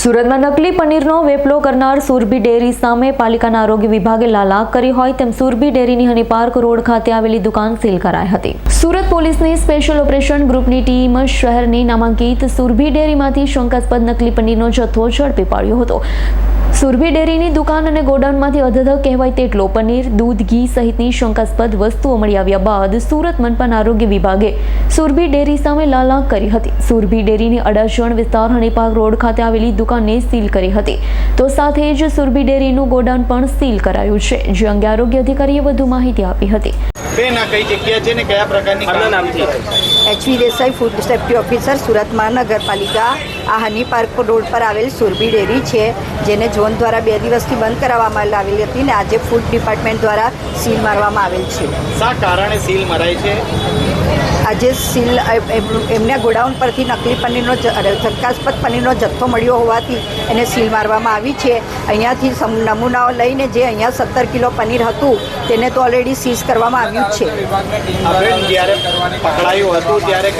સુરતમાં નકલી પનીરનો વેપલો કરનાર સુરભી ડેરી સામે પાલિકાના આરોગ્ય વિભાગે લાલાક કરી હોય તેમ સુરભી ડેરીની હની પાર્ક રોડ ખાતે આવેલી દુકાન સીલ કરાઈ હતી. સુરત પોલીસની સ્પેશિયલ ઓપરેશન ગ્રુપની ટીમ શહેરની નામાંકિત સુરભી ડેરીમાંથી શંકાસ્પદ નકલી પનીરનો જથ્થો ઝડપી પાડ્યો હતો. સુરભી ડેરીની દુકાન અને ગોડાઉનમાંથી અધધ કહેવાય તેટલો પનીર, દૂધ, ઘી સહિતની શંકાસ્પદ વસ્તુઓ મળી આવ્યા બાદ સુરત મનપાના આરોગ્ય વિભાગે સુરભી ડેરી સામે લાલાક કરી હતી. સુરભી ડેરીની અડાજણ વિસ્તાર હનીપાક રોડ ખાતે આવેલી દુકાનને સીલ કરી હતી. તો સાથે જ સુરભી ડેરીનું ગોડાઉન પણ સીલ કરાયું છે. જે અંગે આરોગ્ય અધિકારીએ વધુ માહિતી આપી હતી. બેન આ કઈ જગ્યા છે ને કયા પ્રકારની આપના નામથી. HV Desai food safety officer Surat મહાનગરપાલિકા આ હની પાર્ક રોડ પર આવેલ સુરભી ડેરી છે. જેને ઝોન દ્વારા બે દિવસથી બંધ કરાવવામાં આવેલી હતી ને આજે ફૂડ ડિપાર્ટમેન્ટ દ્વારા સીલ મારવામાં આવેલ છે. શા કારણે સીલ મરાય છે? આજે સીલ એમ- એમના ગોડાઉન પરથી નકલી પનીરનો શંકાસ્પદ પનીરનો જથ્થો મળ્યો હોવાથી એને સીલ મારવામાં આવી છે. અહીંયાથી નમૂનાઓ લઈને જે અહીંયા સત્તર કિલો પનીર હતું તેને તો ઓલરેડી સીઝ કરવામાં આવ્યું છે. જ્યારે પકડાયું હતું ત્યારે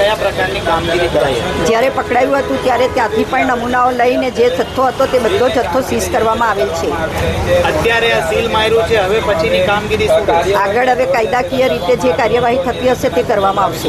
જ્યારે પકડાયું હતું ત્યાંથી પણ નમૂનાઓ લઈને જે જથ્થો હતો તે બધો જથ્થો સીઝ કરવામાં આવેલ છે. અત્યારે આ સીલ માર્યું છે હવે પછીની કામગીરી આગળ હવે કાયદાકીય રીતે જે કાર્યવાહી થતી હશે તે કરવામાં આવશે.